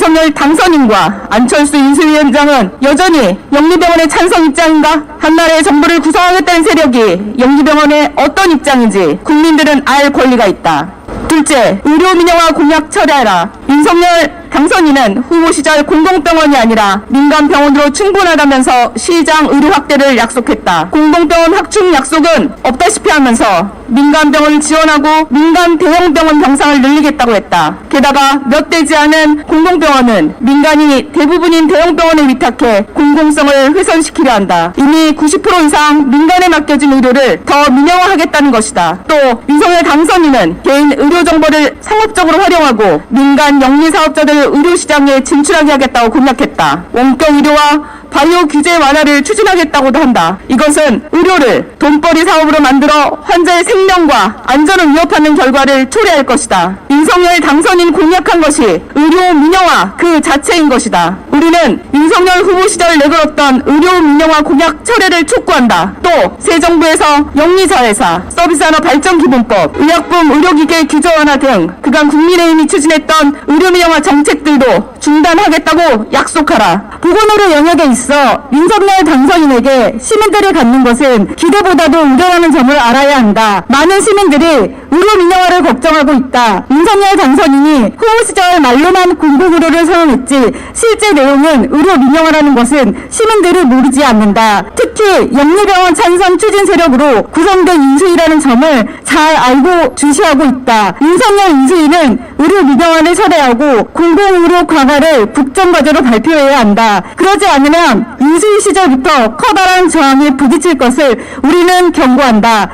윤석열 당선인과 안철수 인수위원장은 여전히 영리병원의 찬성 입장인가? 한나라의 정부를 구성하겠다는 세력이 영리병원의 어떤 입장인지 국민들은 알 권리가 있다. 둘째, 의료 민영화 공약 철회하라. 윤석열 당선인은 후보 시절 공공병원이 아니라 민간병원으로 충분하다면서 시장 의료 확대를 약속했다. 공공병원 확충 약속은 없다시피 하면서 민간병원을 지원하고 민간 대형병원 병상을 늘리겠다고 했다. 게다가 몇 되지 않은 공공병원은 민간이 대부분인 대형병원에 위탁해 공공성을 훼손시키려 한다. 이미 90% 이상 민간에 맡겨진 의료를 더 민영화하겠다는 것이다. 또 윤석열 당선인은 개인 의료 정보를 상업적으로 활용하고 민간 영리 사업자들을 의료 시장에 진출하게 하겠다고 공약했다. 원격 의료와 바이오 규제 완화를 추진하겠다고도 한다. 이것은 의료를 돈벌이 사업으로 만들어 환자의 생명과 안전을 위협하는 결과를 초래할 것이다. 윤석열 당선인 공약한 것이 의료 민영화 그 자체인 것이다. 우리는 윤석열 후보 시절 내걸었던 의료 민영화 공약 철회를 촉구한다. 또 새 정부에서 영리자회사, 서비스산업 발전기본법, 의약품 의료기계 규제 완화 등 그간 국민의힘이 추진했던 의료 민영화 중단하겠다고 약속하라. 보건의료 영역에 있어 윤석열 당선인에게 시민들이 갖는 것은 기대보다도 우려라는 점을 알아야 한다. 많은 시민들이 의료 민영화를 걱정하고 있다. 윤석열 당선인이 후보 시절 말로만 공공의료를 선언했지 실제 내용은 의료 민영화라는 것은 시민들이 모르지 않는다. 특히 영리병원 찬성 추진 세력으로 구성된 인수위라는 점을 잘 알고 주시하고 있다. 윤석열 인수위는 의료 민영화를 철회하고 공공의료 강화를 국정과제로 발표해야 한다. 그러지 않으면 인수위 시절부터 커다란 저항에 부딪힐 것을 우리는 경고한다.